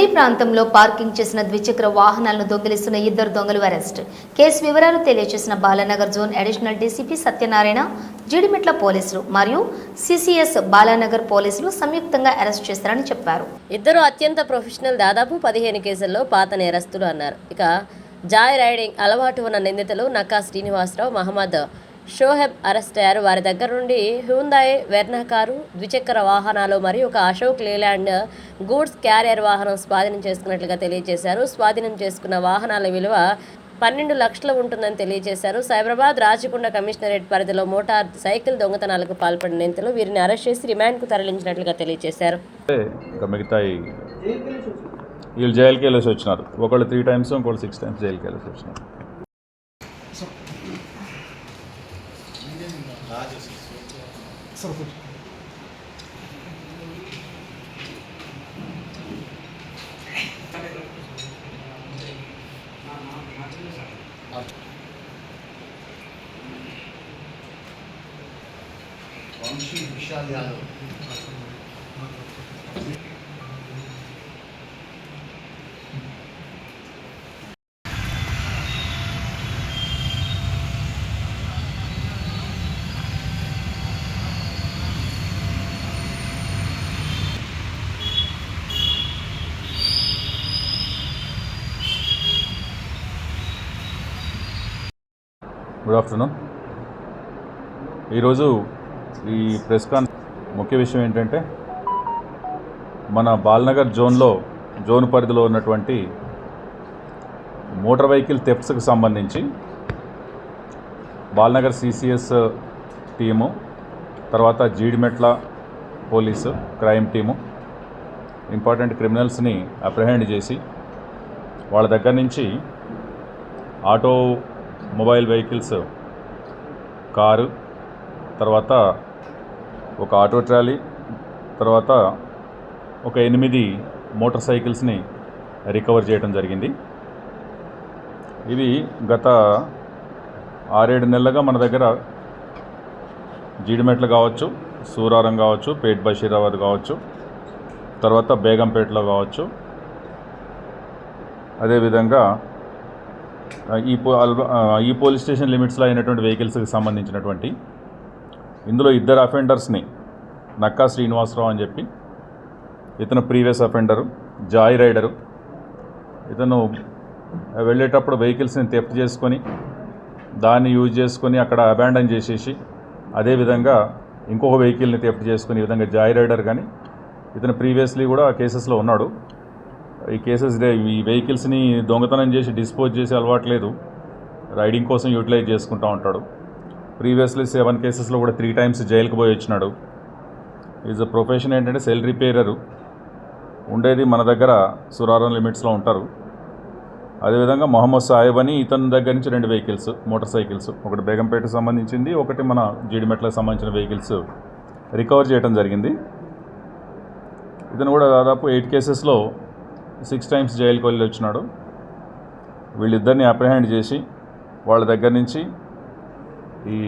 అదే ప్రాంతంలో పార్కింగ్ చేసిన ద్విచక్ర వాహనాలను దొంగిలిస్తున్న ఇద్దరు దొంగలు అరెస్ట్. కేసు వివరాలు తెలియజేసిన Balanagar zone additional DCP Satyanarayana Jeedimetla పోలీసులు మరియు సిసిఎస్ బాలానగర్ పోలీసులు సంయుక్తంగా అరెస్ట్ చేస్తారని చెప్పారు. ఇద్దరు అత్యంత ప్రొఫెషనల్ దాదాపు పదిహేను కేసుల్లో పాత నేరస్తులు అన్నారు. ఇక జాయ్ రైడింగ్ అలవాటు ఉన్న నిందితులు నక్కా శ్రీనివాసరావు మహమ్మద్ షోహెబ్ అరెస్ట్ అయ్యారు. వారి దగ్గర నుండి హ్యూందాయ్ వెర్నా కారు ద్విచక్ర వాహనాలు మరియు ఒక అశోక్ లేలాండ్ గూడ్స్ క్యారియర్ వాహనం స్వాధీనం చేసుకున్నట్లుగా తెలియజేశారు. స్వాధీనం చేసుకున్న వాహనాల విలువ పన్నెండు లక్షలు ఉంటుందని తెలియజేశారు. సైబరాబాద్ రాచకొండ కమిషనరేట్ పరిధిలో మోటార్ సైకిల్ దొంగతనాలకు పాల్పడిన నిందితులు వీరిని అరెస్ట్ చేసి రిమాండ్కు తరలించినట్లుగా తెలియజేశారు. వీళ్ళు జైలుకి వెళ్ళేసి వచ్చినారు. ఒకళ్ళు త్రీ టైమ్స్ ఇంకోళ్ళు సిక్స్ టైమ్స్ జైలుకి వెళ్ళేసి వచ్చినారు. వంశీ విశాల్ యాదవ్ గుడ్ ఆఫ్టర్నూన్ ఈరోజు ఈ ప్రెస్ కాన్ ముఖ్య విషయం ఏంటంటే మన బాల్నగర్ జోన్లో జోన్ పరిధిలో ఉన్నటువంటి మోటార్ వెహికల్ థెఫ్ట్స్కి సంబంధించి బాల్నగర్ సిసిఎస్ టీము తర్వాత Jeedimetla police crime team important క్రిమినల్స్ని apprehend చేసి వాళ్ళ దగ్గర నుంచి ఆటో మొబైల్ వెహికల్స్ కారు తర్వాత ఒక ఆటో ట్రాలీ తర్వాత ఒక ఎనిమిది మోటార్ సైకిల్స్ని రికవర్ చేయడం జరిగింది. ఇది గత ఆరేడు నెలలుగా మన దగ్గర జీడిమెట్లు కావచ్చు సూరారం కావచ్చు పేట్ బషీరాబాద్ కావచ్చు తర్వాత బేగంపేటలో కావచ్చు. అదేవిధంగా ఈ పో ఈ పోలీస్ స్టేషన్ లిమిట్స్లో అయినటువంటి వెహికల్స్కి సంబంధించినటువంటి ఇందులో ఇద్దరు అఫెండర్స్ని నక్కా శ్రీనివాసరావు అని చెప్పి ఇతను ప్రీవియస్ అఫెండరు జాయ్ రైడరు. ఇతను వెళ్ళేటప్పుడు వెహికల్స్ని తెఫ్ట్ చేసుకొని దాన్ని యూజ్ చేసుకొని అక్కడ అబాండన్ చేసేసి అదేవిధంగా ఇంకొక వెహికల్ని తెఫ్ట్ చేసుకుని ఈ విధంగా జాయ్ రైడర్ కానీ ఇతను ప్రీవియస్లీ కూడా కేసెస్లో ఉన్నాడు. ఈ కేసెస్ డే- ఈ వెహికల్స్ని దొంగతనం చేసి డిస్పోజ్ చేసి అలవాట్లేదు రైడింగ్ కోసం యూటిలైజ్ చేసుకుంటూ ఉంటాడు. ప్రీవియస్లీ సెవెన్ కేసెస్లో కూడా త్రీ టైమ్స్ జైలుకి పోయి వచ్చినాడు. ఈజ్ అ ప్రొఫెషన్ ఏంటంటే సెల్ రిపేరరు. ఉండేది మన దగ్గర సురారం లిమిట్స్లో ఉంటారు. అదేవిధంగా మొహమ్మద్ సాహెబ్ అని ఇతని దగ్గర నుంచి రెండు వెహికల్స్ మోటార్ సైకిల్స్ ఒకటి బేగంపేటకు సంబంధించింది ఒకటి మన జీడిమెట్లకు సంబంధించిన వెహికల్స్ రికవర్ చేయడం జరిగింది. ఇతను కూడా దాదాపు ఎయిట్ కేసెస్లో సిక్స్ టైమ్స్ జైలుకి వెళ్ళి వచ్చినాడు వీళ్ళిద్దరిని అప్రహెండ్ చేసి వాళ్ళ దగ్గర నుంచి ఈ